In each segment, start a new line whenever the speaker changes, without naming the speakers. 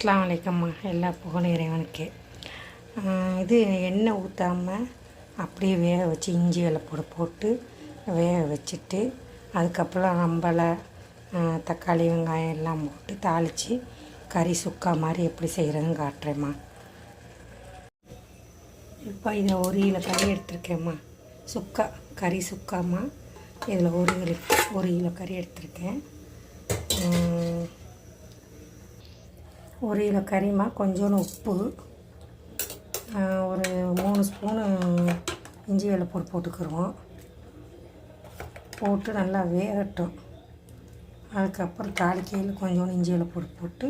அஸ்லாம் வலைக்கம்மா எல்லா புகழும் இறைவனுக்கு. இது எண்ணெய் ஊற்றாமல் அப்படியே வேக வச்சு இஞ்சி வெள்ளைப்பூடு போட்டு வேக வச்சுட்டு அதுக்கப்புறம் நம்மளை தக்காளி வெங்காயம் எல்லாம் போட்டு தாளித்து கறி சுக்கா மாதிரி எப்படி செய்கிறதுன்னு காட்டுறேம்மா. இப்போ இதை ஒரு கிலோ கறி எடுத்திருக்கேம்மா. சுக்கா கறி சுக்காம்மா. இதில் ஒரு கிலோ ஒரு கிலோ கறி எடுத்திருக்கேன். ஒரு கிலோ கறிமா கொஞ்சோண்டு உப்பு ஒரு மூணு ஸ்பூனு இஞ்சி வெள்ளைப்பூடு போட்டுக்கிறோம் போட்டு நல்லா வேகட்டும். அதுக்கப்புறம் தாளிக்கையில் கொஞ்சோண்டு இஞ்சி வெள்ளைப்பூடு போட்டு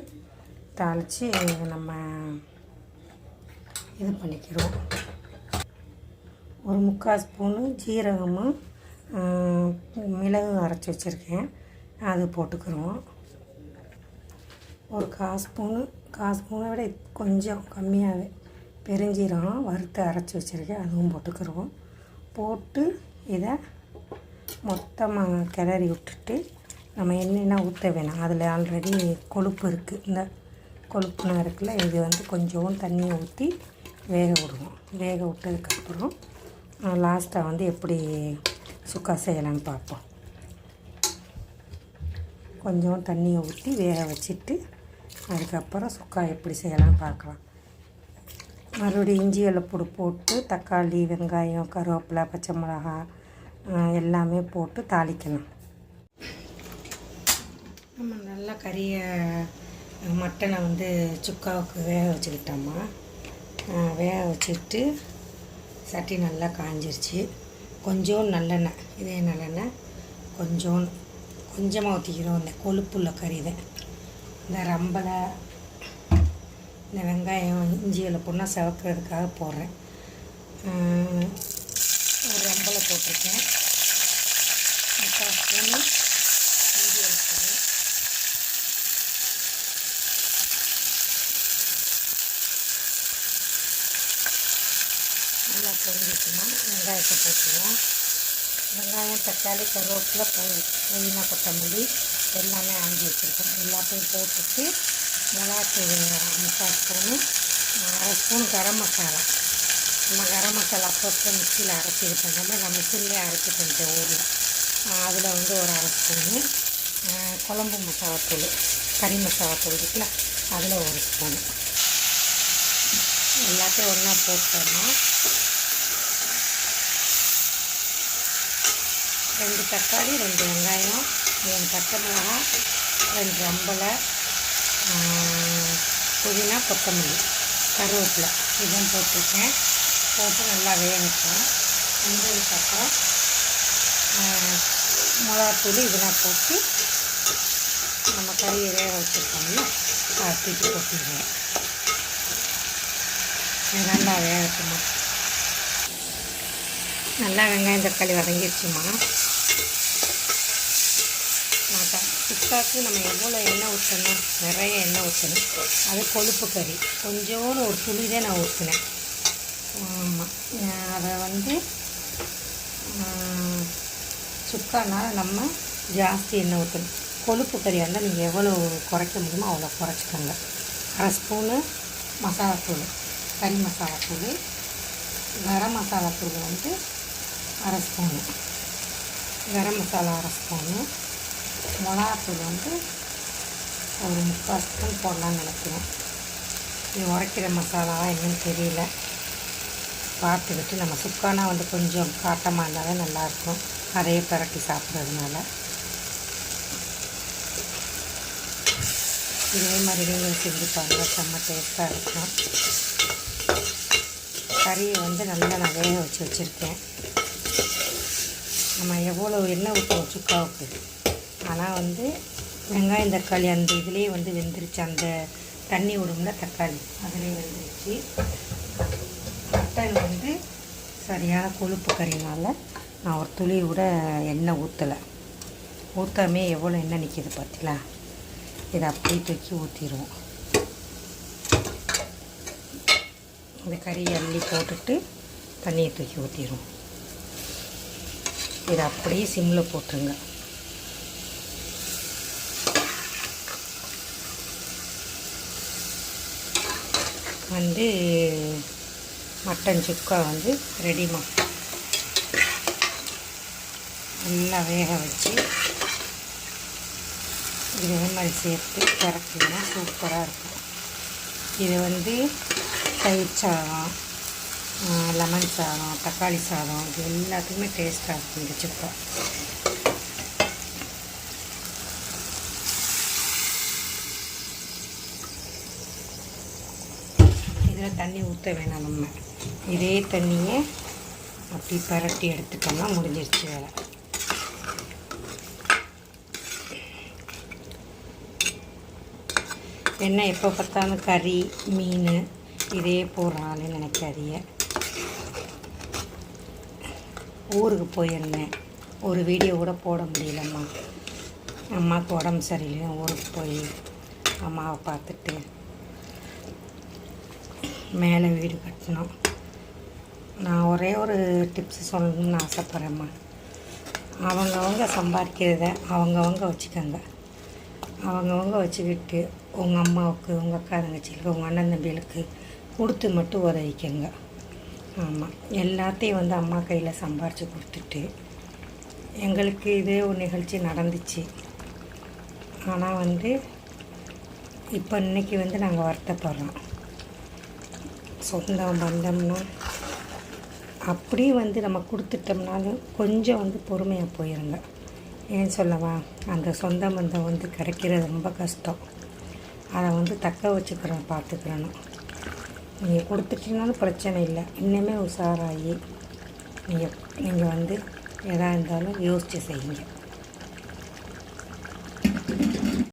தாளித்து நம்ம இது பண்ணிக்கிறோம் ஒரு முக்கால் ஸ்பூனு ஜீரகமும் மிளகும் அரைச்சி வச்சுருக்கேன். அது போட்டுக்கிறோம் ஒரு கால் ஸ்பூனு கால் ஸ்பூனை விட கொஞ்சம் கம்மியாகவே பெருஞ்சீரகம் வறுத்து அரைச்சி வச்சுருக்கேன். அதுவும் போட்டுக்கிறோம். போட்டு இதை மொத்தமாக கிளறி விட்டுட்டு நம்ம என்னென்ன ஊற்ற வேணாம். அதில் ஆல்ரெடி கொழுப்பு இருக்குது இந்த கொழுப்புனா இருக்குல்ல இது வந்து கொஞ்சம் தண்ணியை ஊற்றி வேக விடுவோம். வேக விட்டதுக்கப்புறம் லாஸ்ட்டாக வந்து எப்படி சுக்கா செய்யலாம்னு பார்ப்போம். கொஞ்சம் தண்ணியை ஊற்றி வேக வச்சுட்டு அதுக்கப்புறம் சுக்கா எப்படி செய்யலாம்னு பார்க்கலாம். மறுபடியும் இஞ்சி வெள்ளைப்பூடு போட்டு தக்காளி வெங்காயம் கருவேப்பிலை பச்சை மிளகா எல்லாமே போட்டு தாளிக்கணும் நம்ம நல்லா கறியை மட்டனை வந்து சுக்காவுக்கு வேக வச்சுக்கிட்டோம்மா வேக வச்சுட்டு சட்டி நல்லா காஞ்சிருச்சு. கொஞ்சோண்டு நல்லெண்ணெய் இதே நல்லெண்ணெய் கொஞ்சோண்டு கொஞ்சமாக ஊற்றிக்கிறோம் இந்த கொழுப்புள்ள கறி தான் இந்த ரம்பலை இந்த வெங்காயம் இஞ்சி வெள்ளை பொண்ணா செவக்கிறதுக்காக போடுறேன். ஒரு ரம்பலை போட்டிருக்கேன். முக்கால் ஸ்பூனு இஞ்சி வெள்ளை நல்லா பொரிஞ்சிச்சுன்னா வெங்காயத்தை போட்டுருவோம். வெங்காயம் தக்காளி கருவேப்பிலை புதினா கொத்தமல்லி எல்லாமே ஆஞ்சி வச்சுருக்கோம். எல்லாத்தையும் போட்டுட்டு மிளகாத்தூள் முக்கால் ஸ்பூனு அரை ஸ்பூன் கரம் மசாலா. நம்ம கரம் மசாலா அப்பப்போ மிக்சியில் அரைச்சி இது பண்ணுறோமோ நான் மிக்சிலே அரைச்சி கொஞ்சம் ஊரில். அதில் வந்து ஒரு அரை ஸ்பூனு குழம்பு மசாலாத்தூள் கறி மசாலாத்தூள் இருக்குல்ல அதில் ஒரு ஸ்பூனு. எல்லாத்தையும் ஒன்றா போட்டோம்னா ரெண்டு தக்காளி ரெண்டு வெங்காயம் மூணு பச்சை மிளகாய் ரெண்டு அம்பளை புதினா கொத்தமல்லி கருவேப்பிலை. இதுவும் போட்டிருக்கேன். போட்டு நல்லா வேகட்டும். வெந்ததுக்கப்புறம் ஆஹ், மிளகாத்தூள் இதெல்லாம் போட்டு நம்ம கறியை வேக வச்சுருக்கோம்ல அதை தூக்கி போட்டுருவேன் நல்லா வேகட்டுமா நல்லா வெங்காயம் தக்காளி வதங்கிடுச்சுமா நான் த நம்ம எவ்வளோ எண்ணெய் ஊற்றணும் நிறைய எண்ணெய் ஊற்றணும். அது கொழுப்பு கறி. கொஞ்சோன்னு ஒரு துளி தான் நான் ஊற்றினேன். ஆமாம் அதை வந்து சுக்கானால் சுக்கானால நம்ம ஜாஸ்தி எண்ணெய் ஊற்றணும். கொழுப்பு கறியாக இருந்தால் நீங்கள் எவ்வளோ குறைக்க முடியுமோ அவ்வளோ குறைச்சிக்கோங்க. அரை ஸ்பூனு மசாலாத்தூள் கறி மசாலாத்தூள் கரம் மசாலாத்தூள் வந்து அரை ஸ்பூனு. கரம் மசாலா அரை ஸ்பூனு. மிளகாத்தூள் வந்து ஒரு முக்கால் ஸ்பூன் போடலான்னு நினைக்கிறேன். இது உரைக்கிற மசாலாவாக என்னன்னு தெரியல. பார்த்துக்கிட்டு நம்ம சுக்கானா வந்து கொஞ்சம் காட்டமாக இருந்தாலே நல்லாயிருக்கும். அதையே பரட்டி சாப்பிட்றதுனால. இதே மாதிரி நீங்கள் செஞ்சு பாருங்கள் செம்ம டேஸ்ட்டாக இருக்கும். கறியை வந்து நல்லா நான் வேக வச்சு வச்சுருக்கேன். நம்ம எவ்வளோ எண்ணெய் ஊற்றுவோம் சுக்காவுக்கு ஆனால் வந்து வெங்காயம் தக்காளி அந்த இதுலேயே வந்து வெந்துருச்சு. அந்த தண்ணி விடும்ல தக்காளி அதுலேயே வெந்துருச்சு. மட்டன் வந்து சரியான கொழுப்பு கறினால் நான் ஒரு துளி கூட எண்ணெய் ஊற்றலை ஊற்றாமே எவ்வளோ எண்ணெய் நிற்கிது பார்த்தீங்களா இதை அப்படியே தூக்கி ஊற்றிடுவோம் இந்த கறியை அள்ளி போட்டுட்டு தண்ணியை தூக்கி ஊற்றிடுவோம் இதை அப்படியே சிம்மில் போட்டுருங்க. வந்து மட்டன் சுக்கா வந்து ரெடிமா நல்லா வேக வச்சு இதே மாதிரி சேர்த்து கறக்கிங்கன்னா சூப்பராக இருக்கும். இது வந்து தயிர் சாதம் லெமன் சாதம் தக்காளி சாதம் இது எல்லாத்துக்குமே டேஸ்ட்டாக இருக்கும் இந்த சுக்கா. இதில் தண்ணி ஊற்ற வேணாம் நம்ம. இதே தண்ணியை அப்படி பரட்டி எடுத்துட்டோம்னா முடிஞ்சிருச்சு வேலை. என்ன எப்போ பார்த்தாலும் கறி மீன் இதே போடுறான்னு நினைக்காதீங்க. ஊருக்கு போயிருந்தேன். ஒரு வீடியோ கூட போட முடியலம்மா. அம்மாவுக்கு உடம்பு சரியில்லை ஊருக்கு போய் அம்மாவை பார்த்துட்டு மேலே வீடு கட்டணும். நான் ஒரே ஒரு டிப்ஸ் சொல்லணும்னு ஆசைப்பட்றேம்மா. அவங்கவங்க சம்பாதிக்கிறத அவங்கவங்க வச்சுக்கோங்க. அவங்கவங்க வச்சுக்கிட்டு உங்கள் அம்மாவுக்கு உங்கள் அக்கா தங்கச்சிகளுக்கு உங்கள் அண்ணன் தம்பிகளுக்கு கொடுத்து மட்டும் உதவிக்கங்க. ஆமாம் எல்லாத்தையும் வந்து அம்மா கையில் சம்பாரித்து கொடுத்துட்டு எங்களுக்கு இதே ஒரு நிகழ்ச்சி நடந்துச்சு. ஆனால் வந்து இப்போ இன்னைக்கு வந்து நாங்கள் வருத்தப்படுறோம். சொந்தம் பந்தம்னா அப்படியே வந்து நம்ம கொடுத்துட்டோம்னாலும் கொஞ்சம் வந்து பொறுமையாக போயிருங்க. ஏன் சொல்லவா? அந்த சொந்த பந்தம் வந்து கிடைக்கிறது ரொம்ப கஷ்டம். அதை வந்து தக்க வச்சுக்கிறோம் பார்த்துக்கிறணும். நீங்கள் கொடுத்துட்டீங்கனாலும் பிரச்சனை இல்லை. இன்னுமே உஷாராகி நீங்கள் நீங்கள் வந்து எதாக இருந்தாலும் யோசித்து செய்யுங்க.